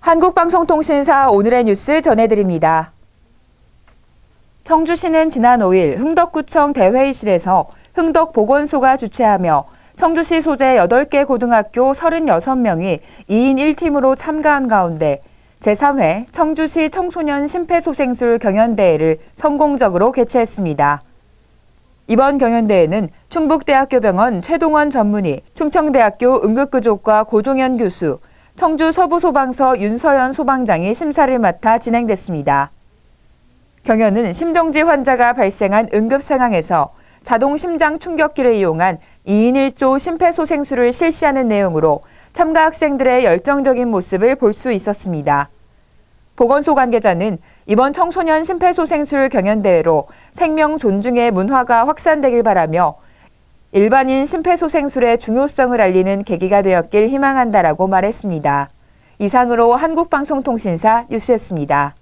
한국방송통신사 오늘의 뉴스 전해드립니다. 청주시는 지난 5일 흥덕구청 대회의실에서 흥덕보건소가 주최하며 청주시 소재 8개 고등학교 36명이 2인 1팀으로 참가한 가운데 제3회 청주시 청소년 심폐소생술 경연대회를 성공적으로 개최했습니다. 이번 경연대회는 충북대학교 병원 최동원 전문의, 충청대학교 응급구조과 고종현 교수, 청주 서부소방서 윤서연 소방장이 심사를 맡아 진행됐습니다. 경연은 심정지 환자가 발생한 응급 상황에서 자동 심장 충격기를 이용한 2인 1조 심폐소생술을 실시하는 내용으로 참가 학생들의 열정적인 모습을 볼 수 있었습니다. 보건소 관계자는 이번 청소년 심폐소생술 경연대회로 생명 존중의 문화가 확산되길 바라며 일반인 심폐소생술의 중요성을 알리는 계기가 되었길 희망한다라고 말했습니다. 이상으로 한국방송통신사 뉴스였습니다.